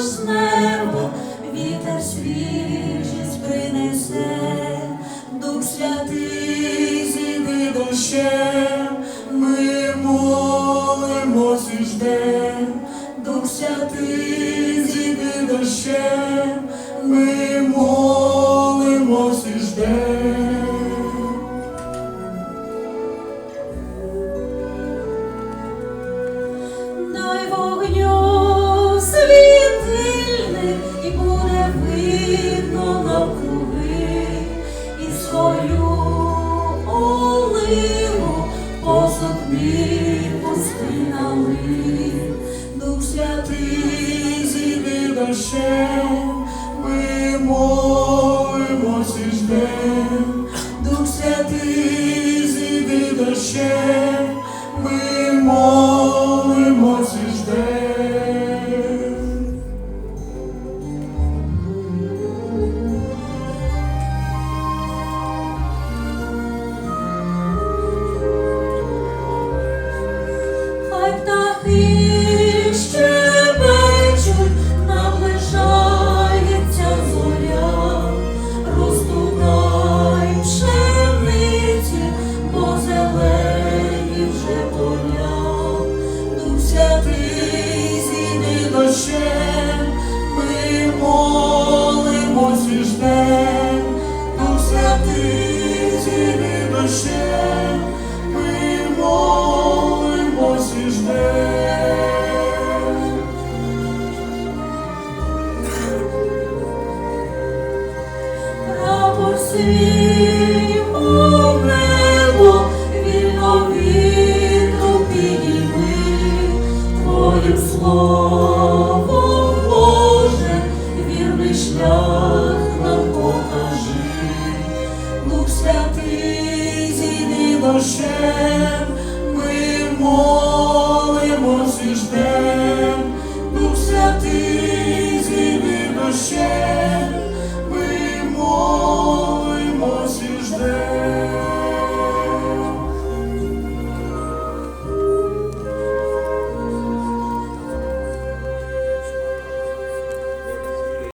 з неба, вітер свіжість принесе, Дух Святий зійди дощем, ми молимось і ждем, Дух Святий зійди дощем, ми молимось і ждем. Дай буде видно навкруги, і свою оливу пусти налив. Дух Святий зійди дощем, ми молимось і ждем. Дух Святий зійди дощем, ми дощем, ми молимось і ждем. Дух Святий зійди дощем, ми молимось і ждем. Прапор свій Святий зійди дощем, ми молимось і ждем. Дух Святий зійди дощем,